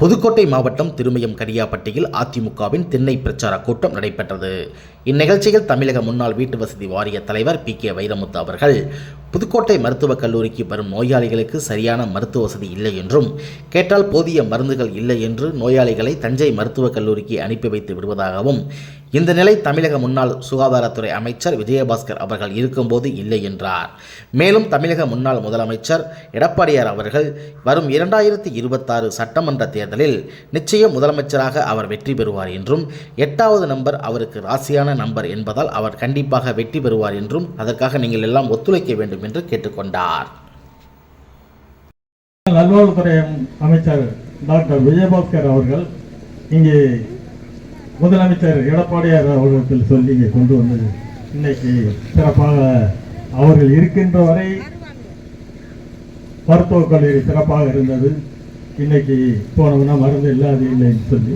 புதுக்கோட்டை மாவட்டம் திருமயம் கரியாப்பட்டியில் அதிமுகவின் திண்ணை பிரச்சார கூட்டம் நடைபெற்றது. இந்நிகழ்ச்சியில் தமிழக முன்னாள் வீட்டு வசதி வாரிய தலைவர் பி கே வைரமுத்து அவர்கள் புதுக்கோட்டை மருத்துவக் கல்லூரிக்கு வரும் நோயாளிகளுக்கு சரியான மருத்துவ வசதி இல்லை என்றும் கேட்டால் போதிய மருந்துகள் இல்லை என்று நோயாளிகளை தஞ்சை மருத்துவக் கல்லூரிக்கு அனுப்பி வைத்து விடுவதாகவும் இந்த நிலை தமிழக முன்னாள் சுகாதாரத்துறை அமைச்சர் விஜயபாஸ்கர் அவர்கள் இருக்கும்போது இல்லை என்றார். மேலும் தமிழக முன்னாள் முதலமைச்சர் எடப்பாடியார் அவர்கள் வரும் இரண்டாயிரத்தி இருபத்தாறு சட்டமன்ற தேர்தலில் நிச்சயம் முதலமைச்சராக அவர் வெற்றி பெறுவார் என்றும் எட்டாவது நம்பர் அவருக்கு ராசியான சரியான நம்பர் என்பதால் அவர் கண்டிப்பாக வெற்றி பெறுவார் என்றும் அதற்காக நீங்கள் எல்லாம் ஒத்துழைக்க வேண்டும் என்று கேட்டுக்கொண்டார். நல்வாழ்வுத்துறை அமைச்சர் டாக்டர் விஜயபாஸ்கர் அவர்கள் இங்கே முதலமைச்சர் எடப்பாடியார் அவர்களிடத்தில் சொல்லி இங்கே கொண்டு வந்தது இன்னைக்கு சிறப்பாக அவர்கள் இருக்கின்ற வரை மருத்துவக் கல்லூரி சிறப்பாக இருந்தது. இன்னைக்கு போனோம்னா மருந்து இல்லாது இல்லைன்னு சொல்லி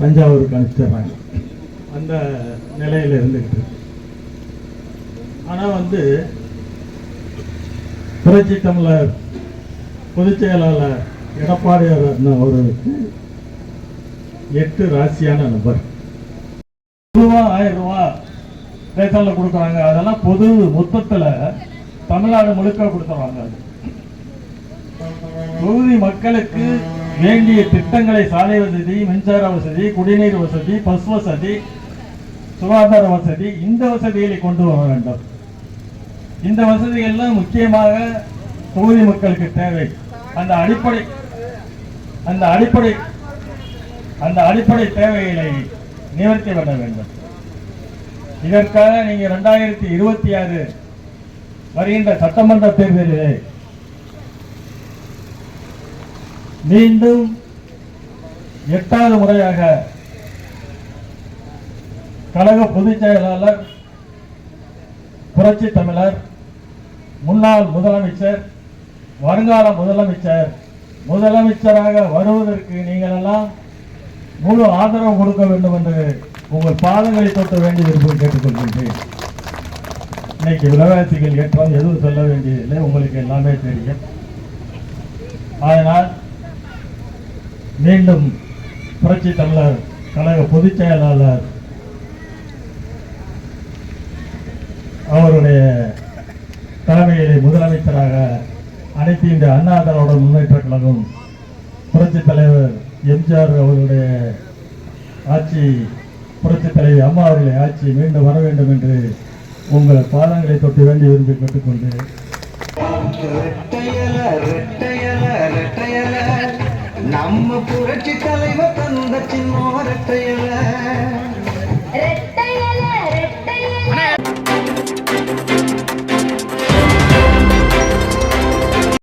தஞ்சாவூருக்கு அனுப்பிச்சிடுறாங்க. அந்த நிலையில் இருந்துக்கிட்டு ஆனால் ஆனா வந்து புரட்சி தமிழர் பொதுச் செயலாளர் எடப்பாடியார் அவர்களுக்கு எட்டு ராசியான நபர். ரூபா ஆயிரம் ரூபாய் ரேஷன்ல கொடுக்குறாங்க. அதெல்லாம் பொது மொத்தத்துல தமிழ்நாடு முழுக்க கொடுத்துருவாங்க அது. தொகுதி மக்களுக்கு வேண்டிய திட்டங்களை சாலை வசதி மின்சார வசதி குடிநீர் வசதி பஸ் வசதி சுகாதார வசதி இந்த வசதிகளை கொண்டு வர வேண்டும். இந்த வசதிகள்லாம் முக்கியமாக தொகுதி மக்களுக்கு தேவை. அந்த அடிப்படை அந்த அடிப்படை அந்த அடிப்படை தேவைகளை நிவர்த்தி பண்ண வேண்டும். இதற்காக நீங்கள் ரெண்டாயிரத்தி இருபத்தி ஆறு வருகின்ற சட்டமன்ற தேர்தலிலே மீண்டும் எட்டாவது முறையாக கழக பொதுச் செயலாளர் புரட்சி தமிழர் முன்னாள் முதலமைச்சர் வருங்கால முதலமைச்சர். முதலமைச்சராக வருவதற்கு நீங்கள் எல்லாம் முழு ஆதரவு கொடுக்க வேண்டும் என்று உங்கள் பாதங்களை தொட்ட வேண்டிய விருப்பம் கேட்டுக்கொள்கின்றேன். இன்னைக்கு விலைவாசிகள் ஏற்றம் எதுவும் சொல்ல வேண்டியதில்லை உங்களுக்கு எல்லாமே தெரியும். அதனால் மீண்டும் புரட்சி தமிழர் கழக பொதுச் செயலாளர் அவருடைய தலைமையிலே முதலமைச்சராக அனைத்து இந்த அண்ணா திராவிட முன்னேற்ற கழகம் புரட்சி தலைவர் எம்ஜிஆர் அவருடைய ஆட்சி புரட்சி தலைவி அம்மா அவர்களுடைய ஆட்சி மீண்டும் வர வேண்டும் என்று உங்கள் பாதங்களை தொட்டு வேண்டி விரும்பி கேட்டுக்கொண்டு நம்ம புரட்சி தலைவர் தந்த சின்ன ரெட்டையல.